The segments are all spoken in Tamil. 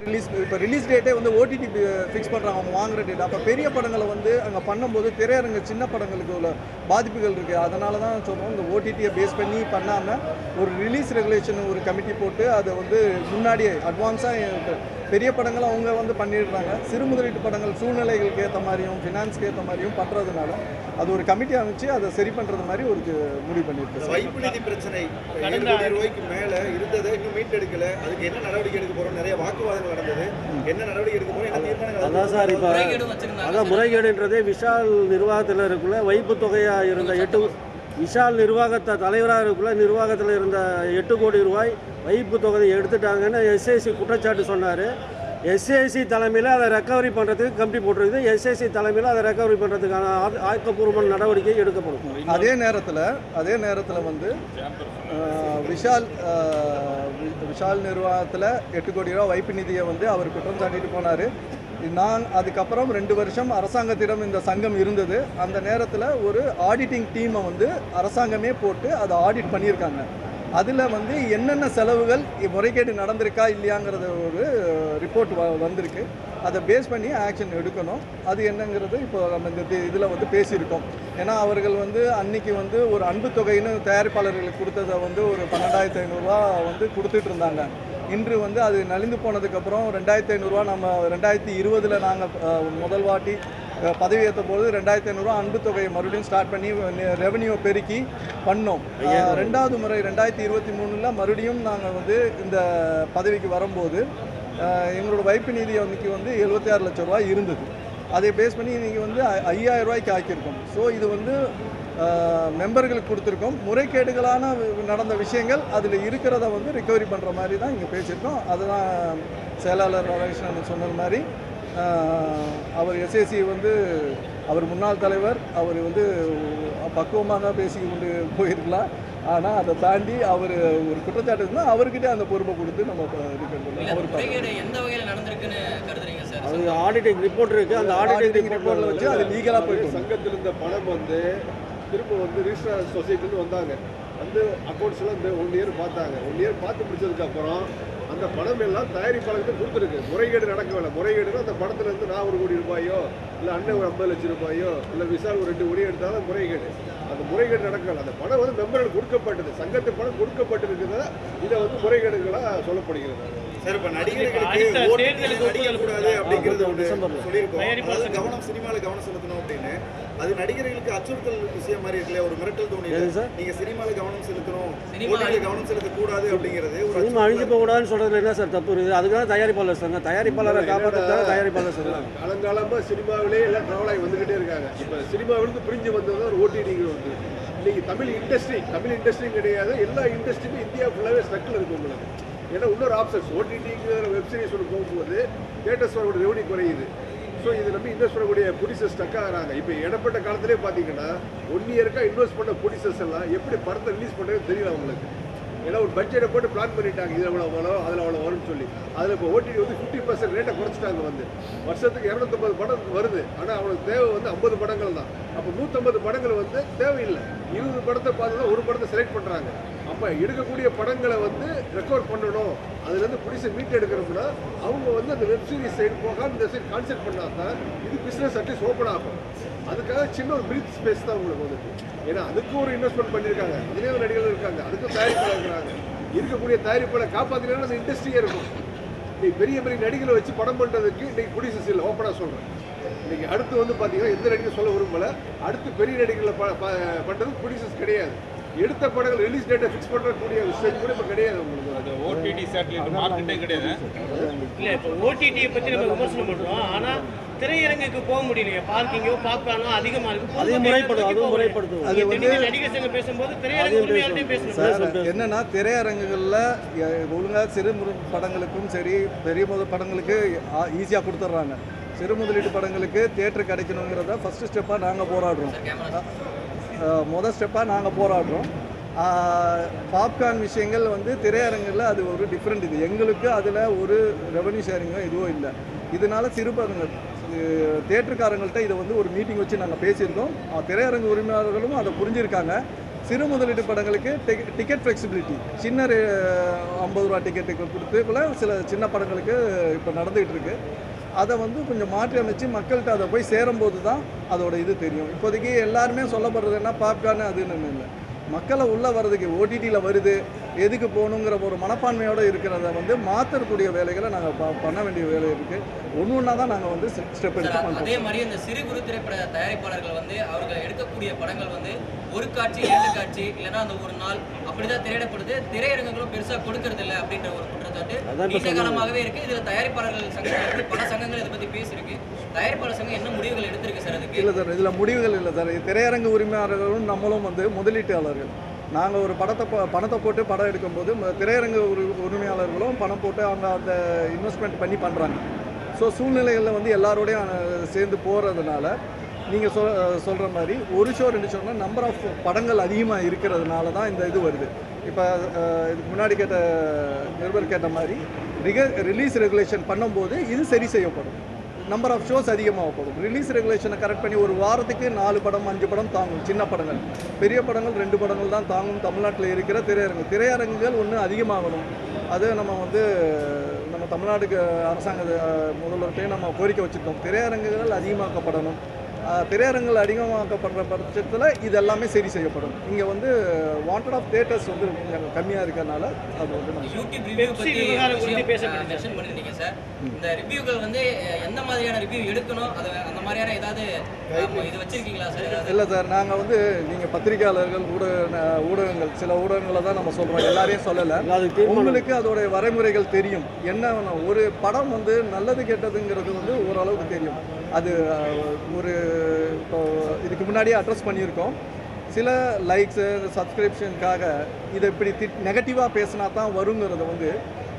ரிலீஸ் இப்போ ரிலீஸ் டேட்டே வந்து ஓடிடி ஃபிக்ஸ் பண்ணுறாங்க அவங்க வாங்குற டேட் அப்போ பெரிய படங்களை வந்து அங்கே பண்ணும்போது திரையரங்கு சின்ன படங்களுக்கு உள்ள பாதிப்புகள் இருக்குது அதனால தான் சொல்கிறோம் இந்த ஓடிடியை பேஸ் பண்ணி பண்ணாமல் ஒரு ரிலீஸ் ரெகுலேஷன் ஒரு கமிட்டி போட்டு அதை வந்து முன்னாடியே அட்வான்ஸாக பெரிய படங்களை அவங்க வந்து பண்ணிடுறாங்க சிறு முதலீட்டு படங்கள் சூழ்நிலைகளுக்கு ஏற்ற மாதிரியும் ஃபினான்ஸ்க்கு ஏற்ற மாதிரியும் பண்ணுறதுனால அது ஒரு கமிட்டி அமைச்சு அதை சரி பண்ணுறது மாதிரி ஒரு முடிவு பண்ணியிருக்கு. வைப்பு நிதி பிரச்சனை கோடி ரூபாய்க்கு மேல இருந்ததை இன்னும் மீட்டெடுக்கல. அதுக்கு என்ன நடவடிக்கை எடுக்க போறோம்? நிறைய வாக்குவாதங்கள் நடந்தது. என்ன நடவடிக்கை எடுக்க போறோம்? என்ன தீர்மானங்கள் அதான் சார் இப்போ அதான் முறைகேடுன்றதே விஷால் நிர்வாகத்தில் இருக்குள்ள வைப்பு தொகையாக இருந்த எட்டு விஷால் நிர்வாகத்தை தலைவராக இருக்குள்ள நிர்வாகத்தில் இருந்த எட்டு கோடி ரூபாய் வைப்பு தொகையை எடுத்துட்டாங்கன்னு எஸ்ஐசி குற்றச்சாட்டு சொன்னார். எஸ்ஏசி தலைமையில் அதை ரெக்கவரி பண்ணுறதுக்கு கமிட்டி போட்டிருக்குது. எஸ்ஏசி தலைமையில் அதை ரெக்கவரி பண்ணுறதுக்கான ஆ- ஆக்கப்பூர்வமான நடவடிக்கை எடுக்கப்படும். அதே நேரத்தில் அதே நேரத்தில் வந்து விஷால் விஷால் நிர்வாகத்தில் எட்டு கோடி ரூபா வைப்பு நிதியை வந்து அவர் குற்றம் சாட்டிட்டு போனார். நான் அதுக்கப்புறம் ரெண்டு வருஷம் அரசாங்கத்திடம் இந்த சங்கம் இருந்தது. அந்த நேரத்தில் ஒரு ஆடிட்டிங் டீமை வந்து அரசாங்கமே போட்டு அதை ஆடிட் பண்ணியிருக்காங்க. அதில் வந்து என்னென்ன செலவுகள் முறைகேடு நடந்திருக்கா இல்லையாங்கிறத ஒரு ரிப்போர்ட் வ வந்திருக்கு. அதை பேஸ் பண்ணி ஆக்ஷன் எடுக்கணும். அது என்னங்கிறது இப்போ நம்ம இந்த இதில் வந்து பேசியிருக்கோம். ஏன்னா அவர்கள் வந்து அன்னைக்கு வந்து ஒரு அன்பு தொகைன்னு தயாரிப்பாளர்களுக்கு கொடுத்ததை வந்து ஒரு பன்னெண்டாயிரத்து ஐநூறுரூவா வந்து கொடுத்துட்டு இருந்தாங்க. இன்று வந்து அது நலிந்து போனதுக்கப்புறம் ரெண்டாயிரத்தி ஐநூறுரூவா நம்ம ரெண்டாயிரத்தி இருபதில் நாங்கள் முதல் வாட்டி பதவியேற்ற போது ரெண்டாயிரத்தி ஐநூறுரூவா அன்பு தொகையை மறுபடியும் ஸ்டார்ட் பண்ணி ரெவன்யூ பெருக்கி பண்ணோம். ரெண்டாவது முறை ரெண்டாயிரத்தி இருபத்தி மூணில் மறுபடியும் நாங்கள் வந்து இந்த பதவிக்கு வரும்போது எங்களோட வைப்பு நிதி அன்னைக்கு வந்து எழுபத்தி ஆறு லட்ச ரூபாய் இருந்தது. அதை பேஸ் பண்ணி இன்றைக்கி வந்து ஐயாயிரம் ரூபாய்க்கு ஆக்கியிருக்கோம். ஸோ இது வந்து மெம்பர்களுக்கு கொடுத்துருக்கோம். முறைகேடுகளான நடந்த விஷயங்கள் அதில் இருக்கிறத வந்து ரிகவரி பண்ணுற மாதிரி தான் இங்கே பேசியிருக்கோம். அதுதான் செயலாளர் ராதாகிருஷ்ணன் சொன்னது மாதிரி. அவர் எஸ்ஏசி வந்து அவர் முன்னாள் தலைவர் அவர் வந்து பக்குவமாக பேசி கொண்டு போயிருக்கலாம். ஆனால் அதை தாண்டி அவர் ஒரு குற்றச்சாட்டு இருந்தால் அவர்கிட்ட அந்த பொறுப்பை கொடுத்து நம்ம அவர் முறைகேடு எந்த வகையில் நடந்திருக்குன்னு கருதுறீங்க சார்? அது ஆடிட்டிங் ரிப்போர்ட் இருக்குது அந்த ஆடிட்டிங் ரிப்போர்ட்டில் வச்சு அது லீகலாக போயிட்டு. சங்கத்தில் இருந்த பணம் வந்து திரும்ப வந்து ரிஜிஸ்டர் சொசைட்டிலேருந்து வந்தாங்க. வந்து அக்கௌண்ட்ஸ் எல்லாம் இந்த ஒன் இயர் பார்த்தாங்க. ஒன் இயர் பார்த்து முடிச்சதுக்கப்புறம் அந்த பணம் எல்லாம் தயாரிப்பாளருக்கு கொடுத்துருக்கு. முறைகேடு நடக்கவில்லை. முறைகேடுனா அந்த படத்துல இருந்து நான் ஒரு கோடி ரூபாயோ இல்லை அண்ணன் ஒரு ஐம்பது லட்சம் ரூபாயோ இல்லை விசால் ஒரு ரெண்டு கோடி எடுத்தாலும் முறைகேடு. அந்த முறைகேடு நடக்கவில்லை அந்த பணம் வந்து மெம்பர்கள் கொடுக்கப்பட்டது. சங்கத்து பணம் கொடுக்கப்பட்டிருக்கிறத இதை வந்து முறைகேடுகளாக சொல்லப்படுகிறது. சார் இப்ப நடிகர்களுக்கு ஓட்டு நடிக்க கூடாது அப்படிங்கிறது ஒன்று சொல்லியிருக்கோம். அதாவது கவனம் சினிமால கவனம் செலுத்தணும் அப்படின்னு. அது நடிகர்களுக்கு அச்சுறுத்தல் விஷயம் மாதிரி இருக்குல்ல ஒரு மிரட்டல் தோணி எது சார்? நீங்க சினிமால கவனம் செலுத்தணும். கவனம் செலுத்தக்கூடாது அப்படிங்கிறது ஒரு சினிமா அழிஞ்சு போகக்கூடாதுன்னு சொல்கிறதுல என்ன சார் தப்பு இருக்குது? அதுக்கு தான் தயாரிப்பாளர் சங்கம் தயாரிப்பாளரை காப்பாற்றுறதுக்காக தயாரிப்பாளர் சங்கம். காலங்காலமா சினிமாவிலே எல்லாம் ட்ராவல் ஆகி வந்துகிட்டே இருக்காங்க. இப்போ சினிமாவிலிருந்து பிரிஞ்சு வந்தது ஒரு ஓடிடிங்கிற வந்து. இன்னைக்கு தமிழ் இண்டஸ்ட்ரி தமிழ் இண்டஸ்ட்ரி கிடையாது. எல்லா இண்டஸ்ட்ரியுமே இந்தியா ஃபுல்லாகவே ஸ்ட்ரக்கில் இருக்கு உங்களுக்கு. ஏன்னா இன்னொரு ஆப்ஷன்ஸ் ஓடிடிங்கிற வெப் சீரிஸ் ஒன்று போகும்போது தேட்டர்ஸோட ரெவன்யூ குறையுது. ஸோ இது நம்ம இன்வெஸ்ட் பண்ணக்கூடிய புடிசஸ் ஸ்டக் ஆகிறாங்க. இப்போ இடப்பட்ட காலத்திலே பார்த்தீங்கன்னா ஒன் இயருக்காக இன்வெஸ்ட் பண்ண புடிசஸ் எல்லாம் எப்படி படத்தை ரிலீஸ் பண்ணுறது தெரியல அவங்களுக்கு ஏன்னா ஒரு பட்ஜெட்டை போட்டு பிளான் பண்ணிட்டாங்க. இதில் அவ்வளோ வரும் அதில் அவ்வளோ வரும்னு சொல்லி. அதில் இப்போ ஓடிடி வந்து ஃபிஃப்டி பர்சன்ட் ரேட்டை குறைச்சிட்டாங்க வந்து. வருஷத்துக்கு இரநூத்தம்பது படம் வருது. ஆனால் அவனுக்கு தேவை வந்து ஐம்பது படங்கள் தான். அப்போ நூற்றம்பது படங்கள் வந்து தேவையில்லை. இருபது படத்தை பார்த்து தான் ஒரு படத்தை செலக்ட் பண்ணுறாங்க அப்போ எடுக்கக்கூடிய படங்களை வந்து ரெக்கார்ட் பண்ணணும். அதுலேருந்து பிடிச்ச மீட் எடுக்கிறோம்னா அவங்க வந்து அந்த வெப் சீரிஸ் சைடு போகாம இந்த சைடு கான்செப்ட் பண்ணால் தான் இது பிஸ்னஸ் அட்லீஸ்ட் ஓப்பன் ஆகும். அதுக்காக சின்ன ஒரு பிரீத் ஸ்பேஸ் தான் உங்களுக்கு வந்துட்டு. ஏன்னா அதுக்கும் ஒரு இன்வெஸ்ட்மெண்ட் பண்ணியிருக்காங்க. ஒரு நடிகர்கள் இருக்காங்க. அதுக்கும் தயாரிப்பாளர் இருக்கிறாங்க. இருக்கக்கூடிய தயாரிப்பாளர் காப்பாற்றினா அந்த இண்டஸ்ட்ரியே இருக்கும். இன்னைக்கு பெரிய பெரிய நடிகர்களை வச்சு படம் பண்ணுறதுக்கு இன்னைக்கு ப்ரொடியூசர்ஸ் இல்லை. ஓப்பனாக சொல்கிறேன் இன்னைக்கு அடுத்து வந்து பார்த்தீங்கன்னா எந்த நடிகர் சொல்ல விரும்பல. அடுத்து பெரிய நடிகர்களை ப ப- பண்ணுறது ப்ரொடியூசர்ஸ் கிடையாது. எடுத்த படங்கள் ரிலீஸ் டேட்டை ஃபிக்ஸ் பண்ணுறக்கூடிய ஸ்டேஜ் கூட இப்போ கிடையாது உங்களுக்கு அந்த ஓடிடி சேட்டலைட் மார்க்கெட்டே கிடையாது. இல்ல இப்போ ஓடிடியை பத்தி நம்ம விமர்சனம் பண்றோம். ஆனா திரையரங்குக்கு போக முடியலையே. பார்க்கிங்கோ பாப்கார்னோ அதிகமா இருக்கு. அதையும் முறைப்படும் அதுவும் முறைப்படுத்துவோம் அது அது வந்து நடிகர் சங்கம் பேசும்போது திரையரங்கு பேசணும். சார் என்னன்னா திரையரங்குகளில் ஒழுங்காக சிறு படங்களுக்கும் சரி பெரிய முதல் படங்களுக்கு ஈஸியாக கொடுத்துட்றாங்க சிறு முதலீட்டு படங்களுக்கு தேட்டர் கிடைக்கணுங்கிறத ஃபஸ்ட்டு ஸ்டெப்பாக நாங்கள் போராடுறோம். மொதல் ஸ்டெப்பாக நாங்கள் போராடுறோம். பாப்கார்ன் விஷயங்கள் வந்து திரையரங்கில் அது ஒரு டிஃப்ரெண்ட் இது. எங்களுக்கு அதில் ஒரு ரெவன்யூ ஷேரிங்கோ எதுவும் இல்லை. இதனால சிறு படங்கள் தேட்டருக்காரங்கள்ட்ட இதை வந்து ஒரு மீட்டிங் வச்சு நாங்கள் பேசியிருக்கோம் திரையரங்கு உரிமையாளர்களும் அதை புரிஞ்சிருக்காங்க. சிறு முதலீட்டு படங்களுக்கு டிக்கெட் ஃப்ளெக்சிபிலிட்டி சின்ன ரே- ஐம்பது ரூபா டிக்கெட்டுக்கு கொடுத்துக்குள்ள சில சின்ன படங்களுக்கு இப்போ நடந்துகிட்டு இருக்கு அதை வந்து கொஞ்சம் மாற்றி அமைச்சு மக்கள்கிட்ட அதை போய் சேரும்போது தான் அதோட இது தெரியும். இப்போதைக்கு எல்லாருமே சொல்லப்படுறது என்ன? பாப்கார்னு அதுன்னு இல்லை. மக்களை உள்ளே வர்றதுக்கு ஓடிடியில் வருது. எதுக்கு போகணுங்கிற ஒரு மனப்பான்மையோடு இருக்கிறத வந்து மாற்றக்கூடிய வேலைகளை நாங்கள் ப பண்ண வேண்டிய வேலை இருக்குது ஒன்று ஒன்றா தான் நாங்கள் வந்து ஸ்டெப் எடுத்து பண்ணுறோம் அதே மாதிரி இந்த சிறு குறு திரைப்பட தயாரிப்பாளர்கள் வந்து அவர்கள் எடுக்கக்கூடிய படங்கள் வந்து ஒரு காட்சி இரண்டு காட்சி இல்லைன்னா அந்த ஒரு நாள் அப்படிதான் திரையிடப்படுது. திரையரங்குகளும் பெருசா கொடுக்கறது இல்ல அப்படின்ற ஒரு குற்றச்சாட்டு நீண்ட காலமாகவே இருக்கு. இதுல தயாரிப்பாளர்கள் சங்கம் இருக்கு, பல சங்கங்கள் இதை பத்தி பேசியிருக்கு. தயாரிப்பாளர் சங்கம் என்ன முடிவுகள் எடுத்திருக்கு சார் அதுக்கு? இல்லை சார் இதில் முடிவுகள் இல்லை சார். திரையரங்கு உரிமையாளர்களும் நம்மளும் வந்து முதலீட்டாளர்கள். நாங்கள் ஒரு படத்தை ப- பணத்தை போட்டு படம் எடுக்கும்போது ம- திரையரங்கு உரி உரிமையாளர்களும் பணம் போட்டு அவங்க அந்த இன்வெஸ்ட்மெண்ட் பண்ணி பண்ணுறாங்க ஸோ சூழ்நிலைகளில் வந்து எல்லாரோடையும் சேர்ந்து போகிறதுனால நீங்கள் சொல் சொல்கிற மாதிரி ஒரு ஷோ ரெண்டு ஷோனால் நம்பர் ஆஃப் படங்கள் அதிகமாக இருக்கிறதுனால தான் இந்த இது வருது. இப்போ இதுக்கு முன்னாடி கேட்ட நிருபர் கேட்ட மாதிரி ரிக ரிலீஸ் ரெகுலேஷன் பண்ணும்போது இது சரி செய்யப்படும். நம்பர் ஆஃப் ஷோஸ் அதிகமாக போகும் ரிலீஸ் ரெகுலேஷனை கரெக்ட் பண்ணி ஒரு வாரத்துக்கு நாலு படம் அஞ்சு படம் தாங்கும். சின்ன படங்கள். பெரிய படங்கள் ரெண்டு படங்கள் தான் தாங்கும். தமிழ்நாட்டில் இருக்கிற திரையரங்கு திரையரங்குகள் ஒன்று அதிகமாகணும். அது நம்ம வந்து நம்ம தமிழ்நாடுக்கு அரசாங்க முதல்வர்கிட்டையும் நம்ம கோரிக்கை வச்சுருக்கோம். திரையரங்குகள் அதிகமாக்கப்படணும். அஹ், திரையரங்குகள் அதிகமாக்கப்படுற பட்சத்தில் இது எல்லாமே சரி செய்யப்படும். இங்கே வந்து வாண்டட் ஆஃப் தேட்டர்ஸ் வந்து கம்மியாக இருக்கிறதுனால அது வந்து சார். இந்த ரிவ்யூகள் வந்து அஹ், எந்த மாதிரியான ரிவ்யூ எடுக்கணும்? அது அந்த மாதிரியான ஏதாவது அஹ், இது வச்சிருக்கீங்களா சார்? ஏதாவது? இல்லை சார் நாங்கள் வந்து நீங்கள் பத்திரிகையாளர்கள் ஊடக ஊடகங்கள் சில ஊடகங்களை தான் நம்ம சொல்கிறோம் எல்லாரையும் சொல்லலை. உங்களுக்கு அதோடைய வரைமுறைகள் தெரியும். என்ன? ஒரு படம் வந்து நல்லது கெட்டதுங்கிறது வந்து ஓரளவுக்கு தெரியும். அது ஒரு இப்போ இதுக்கு முன்னாடியே அட்ரஸ் பண்ணியிருக்கோம். சில லைக்ஸு சப்ஸ்கிரிப்ஷனுக்காக இதை இப்படி திட் நெகட்டிவாக பேசினா தான் வருங்கிறத வந்து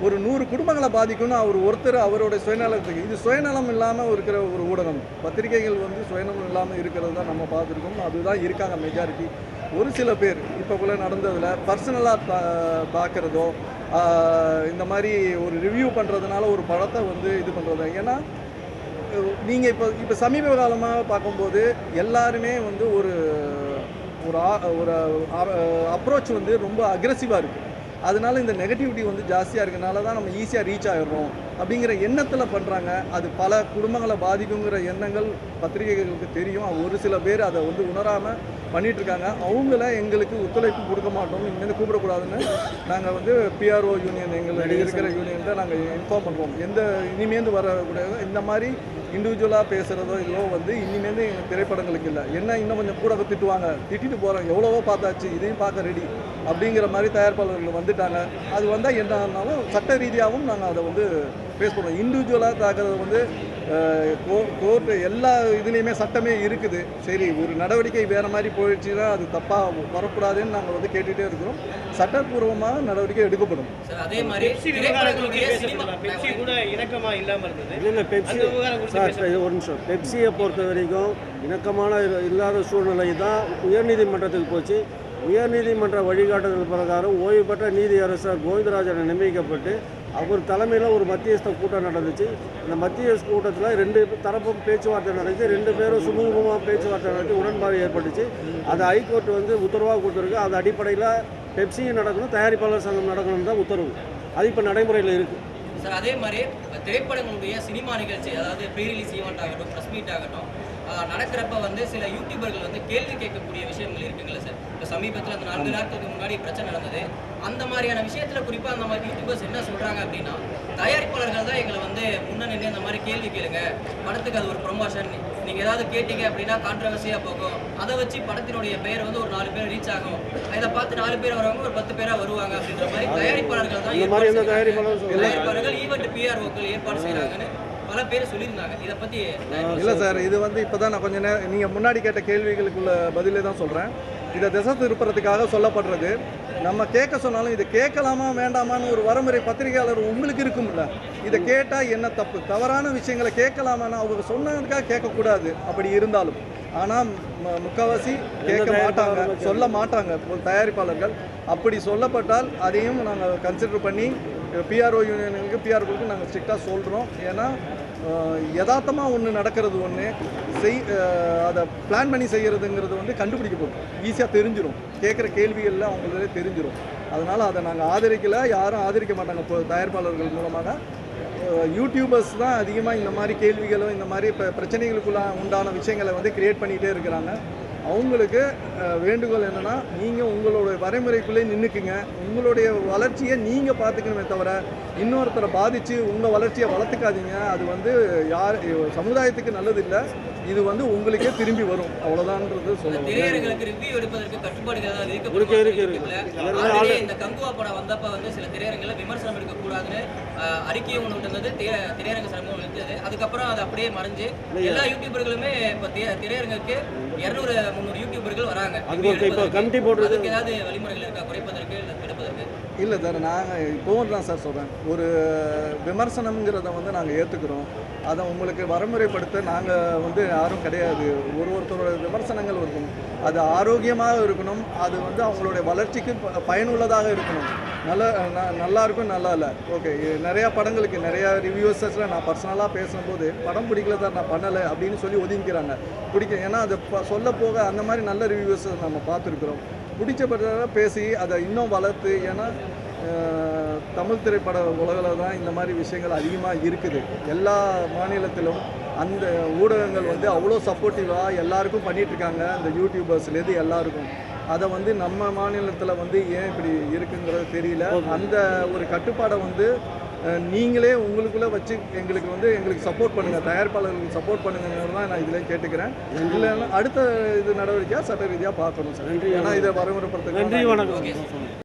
ஒரு நூறு குடும்பங்களை பாதிக்கும்னு அவர் ஒருத்தர் அவருடைய சுயநலத்துக்கு இது சுயநலம் இல்லாமல் இருக்கிற ஒரு ஊடகம். பத்திரிகைகள் வந்து சுயநலம் இல்லாமல் இருக்கிறது தான் நம்ம பார்த்துருக்கோம். அதுதான் இருக்காங்க மெஜாரிட்டி ஒரு சில பேர் இப்போ நடந்ததில் பர்சனலாக தா பார்க்குறதோ இந்த மாதிரி ஒரு ரிவ்யூ பண்ணுறதுனால ஒரு படத்தை வந்து இது பண்ணுறது ஏன்னா நீங்கள் இப்போ இப்போ சமீப காலமாக பார்க்கும்போது எல்லாருமே வந்து ஒரு ஒரு ஆ- ஒரு அப்ரோச் வந்து ரொம்ப அக்ரெசிவாக இருக்குது அதனால இந்த நெகட்டிவிட்டி வந்து ஜாஸ்தியாக இருக்கனால தான் நம்ம ஈஸியாக ரீச் ஆகிடுறோம் அப்படிங்கிற எண்ணத்தில் பண்ணுறாங்க அது பல குடும்பங்களை பாதிக்குங்கிற எண்ணங்கள் பத்திரிகைகளுக்கு தெரியும். ஒரு சில பேர் அதை வந்து உணராமல் பண்ணிட்டு இருக்காங்க அவங்கள எங்களுக்கு ஒத்துழைப்பு கொடுக்க மாட்டோம் இனிமேல் கூப்பிடக்கூடாதுன்னு நாங்கள் வந்து பிஆர்ஓ யூனியன் எங்களுக்கு இருக்கிற யூனியன் தான் நாங்கள் இன்ஃபார்ம் பண்ணுறோம் எந்த இனிமேந்து வரக்கூடிய இந்த மாதிரி இண்டிவிஜுவலாக பேசுகிறதோ இதோ வந்து இனிமேந்து எங்கள் திரைப்படங்களுக்கு இல்லை. என்ன இன்னும் கொஞ்சம் கூட திட்டுவாங்க. திட்டிட்டு போகிறோம் எவ்வளவோ பார்த்தாச்சு. இதையும் பார்க்க ரெடி அப்படிங்கிற மாதிரி தயாரிப்பாளர்கள் வந்துட்டாங்க. அது வந்தால் என்ன ஆனாலும் சட்ட ரீதியாகவும் நாங்கள் அதை வந்து ஃபேஸ் பண்ணுவோம் இண்டிவிஜுவலாக தாக்குறது வந்து கோர்ட்டு எல்லா இதுலேயுமே சட்டமே இருக்குது. சரி ஒரு நடவடிக்கை வேறு மாதிரி போயிடுச்சுன்னா அது தப்பாக வரக்கூடாதுன்னு நாங்கள் வந்து கேட்டுகிட்டே இருக்கிறோம். சட்டப்பூர்வமாக நடவடிக்கை எடுக்கப்படும். சார் அதே மாதிரி ஒரு நிமிஷம். பெப்சியை பொறுத்த வரைக்கும் இணக்கமான இல்லாத சூழ்நிலை தான் உயர்நீதிமன்றத்துக்கு போச்சு. உயர்நீதிமன்ற வழிகாட்டுதல் பிரகாரம் ஓய்வு பெற்ற நீதியரசர் கோவிந்தராஜனை நியமிக்கப்பட்டு அவர் தலைமையில் ஒரு மத்தியஸ்த கூட்டம் நடந்துச்சு. அந்த மத்தியஸ்த கூட்டத்தில் ரெண்டு தரப்பும் பேச்சுவார்த்தை நடந்துச்சு. ரெண்டு பேரும் சுமூகமாக பேச்சுவார்த்தை நடத்தி உடன்பாடு ஏற்பட்டுச்சு. அது ஹைகோர்ட் வந்து உத்தரவாக கொடுத்துருக்கு. அது அடிப்படையில் பெப்சியும் நடக்கணும் தயாரிப்பாளர் சங்கம் நடக்கணும் தான் உத்தரவு. அது இப்போ நடைமுறையில் இருக்குது சார் அதே மாதிரி திரைப்படங்களுடைய சினிமா நிகழ்ச்சி அதாவது ப்ரீ ரிலீஸ் ஈவெண்ட் ஆகட்டும் ப்ரெஸ் மீட் ஆகட்டும் நடக்கிறப்ப வந்து சில யூடியூபர்கள் வந்து கேள்வி கேட்கக்கூடிய விஷயங்கள் இருக்குங்களா சார். இப்போ சமீபத்தில் அந்த நான்கு நாட்களுக்கு முன்னாடி பிரச்சனை நடந்தது. அந்த மாதிரியான விஷயத்துல குறிப்பா அந்த மாதிரி யூடியூபர்ஸ் என்ன சொல்றாங்க அப்படின்னா தயாரிப்பாளர்கள் தான் எங்களை வந்து முன்ன நின்று இந்த மாதிரி கேள்வி கேளுங்க. படத்துக்கு அது ஒரு ப்ரொமோஷன் நீங்க ஏதாவது கேட்டீங்க அப்படின்னா கான்ட்ரவர்சியா போகும். அதை வச்சு படத்தினுடைய பெயர் வந்து ஒரு நாலு பேர் ரீச் ஆகும். இதை பார்த்து நாலு பேர் வரவங்க ஒரு பத்து பேரா வருவாங்க அப்படின்ற மாதிரி தயாரிப்பாளர்கள் தான். தயாரிப்பாளர்கள் ஈவெண்ட் பிஆர்ஓக்கள் ஏற்பாடு செய்றாங்கன்னு பல பேர் சொல்லியிருந்தாங்க. இதை பத்தி இல்லை சார் இது வந்து இப்போ தான் நான் கொஞ்ச நேரம் நீங்கள் முன்னாடி கேட்ட கேள்விகளுக்குள்ள பதிலே தான் சொல்கிறேன் இதை திசை திருப்புறதுக்காக சொல்லப்படுறது நம்ம கேட்க சொன்னாலும் இதை கேட்கலாமா வேண்டாமான்னு ஒரு வரமுறை பத்திரிகையாளர் உங்களுக்கு இருக்கும்ல. இதை கேட்டால் என்ன தப்பு? தவறான விஷயங்களை கேட்கலாமான்னு அவங்க சொன்னதுக்காக கேட்கக்கூடாது. அப்படி இருந்தாலும். ஆனால் முக்கால்வாசி கேட்க மாட்டாங்க. சொல்ல மாட்டாங்க ஒரு தயாரிப்பாளர்கள். அப்படி சொல்லப்பட்டால் அதையும் நாங்கள் கன்சிடர் பண்ணி பிஆர்ஓ யூனியனுக்கு பிஆர்ஓக்கு நாங்கள் ஸ்ட்ரிக்டாக சொல்கிறோம் ஏன்னா யதார்த்தமாக ஒன்று நடக்கிறது ஒன்று செய் அதை பிளான் பண்ணி செய்கிறதுங்கிறது வந்து கண்டுபிடிக்க போகும் ஈஸியாக தெரிஞ்சிடும் கேட்குற கேள்விகளில் அவங்களே தெரிஞ்சிடும் அதனால் அதை நாங்கள் ஆதரிக்கலை. யாரும் ஆதரிக்க மாட்டாங்க. இப்போ தயாரிப்பாளர்கள் மூலமாக. யூடியூபர்ஸ் தான் அதிகமாக இந்த மாதிரி கேள்விகளும் இந்த மாதிரி இப்போ பிரச்சனைகளுக்குள்ள உண்டான விஷயங்களை வந்து கிரியேட் பண்ணிகிட்டே இருக்கிறாங்க. அவங்களுக்கு வேண்டுகோள் என்னென்னா நீங்கள் உங்களுடைய வரைமுறைக்குள்ளே நின்றுக்குங்க உங்களுடைய வளர்ச்சியை நீங்கள் பார்த்துக்கணுமே தவிர இன்னொருத்தரை பாதித்து உங்கள் வளர்ச்சியை வளர்த்துக்காதீங்க. அது வந்து யார் சமுதாயத்துக்கு நல்லது இல்லை இது வந்து உங்களுக்கே திரும்பி வரும். அவ்வளோதான்றது சொல்லுவாங்க திரையரங்களுக்கு ரிவ்யூ எடுப்பதற்கு கட்டுப்பாடுகள் ஏதாவது இருக்கு, இருக்கு, இந்த கங்குவா படம் வந்தப்ப வந்து சில திரையரங்குல விமர்சனம் இருக்கக்கூடாதுன்னு ஆஹ், அறிக்கையை ஒன்று விட்டுருந்தது. திரை- திரையரங்க சரங்கம் இருந்தது அதுக்கப்புறம் அது அப்படியே மறைஞ்சு எல்லா யூடியூபர்களுமே இப்போ திரையரங்குக்கு இரநூறு முந்நூறு யூடியூபர்கள் வராங்க. அதுக்கு ஒரு இப்போ கமிட்டி போடுறது அதுக்கு ஏதாவது வழிமுறைகள் இருக்கா? குறைப்பதற்கு இல்லை சார் நாங்கள் இப்போவும் தான் சார் சொல்கிறேன் ஒரு விமர்சனம்ங்கிறத வந்து நாங்கள் ஏற்றுக்கிறோம் அதை உங்களுக்கு வரமுறைப்படுத்த நாங்கள் வந்து யாரும் கிடையாது. ஒரு ஒருத்தரோட விமர்சனங்கள் இருக்கும் அது ஆரோக்கியமாக இருக்கணும். அது வந்து அவங்களுடைய வளர்ச்சிக்கு ப- பயனுள்ளதாக இருக்கணும். நல்ல நல்லா இருக்கும் நல்லா இல்லை. ஓகே நிறையா படங்களுக்கு நிறையா ரிவ்யூஸஸில் நான் பர்சனலாக பேசும்போது படம் பிடிக்கல சார் நான் பண்ணலை அப்படின்னு சொல்லி ஒதுங்கிக்கிறாங்க. பிடிக்க ஏன்னா அதை ப- சொல்ல போக அந்த மாதிரி நல்ல ரிவ்யூஸை நம்ம பார்த்துருக்குறோம். பிடிச்ச படத்தை பேசி அதை இன்னும் வளர்த்து ஏன்னா தமிழ் திரைப்பட உலகில் தான் இந்த மாதிரி விஷயங்கள் அதிகமாக இருக்குது. எல்லா மாநிலத்திலும் அந்த ஊடகங்கள் வந்து அவ்வளோ சப்போர்ட்டிவாக எல்லாருக்கும் பண்ணிட்டு இருக்காங்க அந்த யூடியூபர்ஸ்லேருந்து எல்லாருக்கும். அதை வந்து நம்ம மாநிலத்தில் வந்து ஏன் இப்படி இருக்குங்கிறது தெரியல. அந்த ஒரு கட்டுப்பாடை வந்து நீங்களே உங்களுக்குள்ளே வச்சு எங்களுக்கு வந்து எங்களுக்கு சப்போர்ட் பண்ணுங்கள் தயாரிப்பாளர்களுக்கு சப்போர்ட் பண்ணுங்கிறது தான் நான் இதில் கேட்டுக்கிறேன். இல்லைன்னா அடுத்த இது நடவடிக்கையாக சட்ட ரீதியாக பார்க்கணும் சார். ஏன்னா இதை வரமுறைப்படுத்த நன்றி வணக்கம்.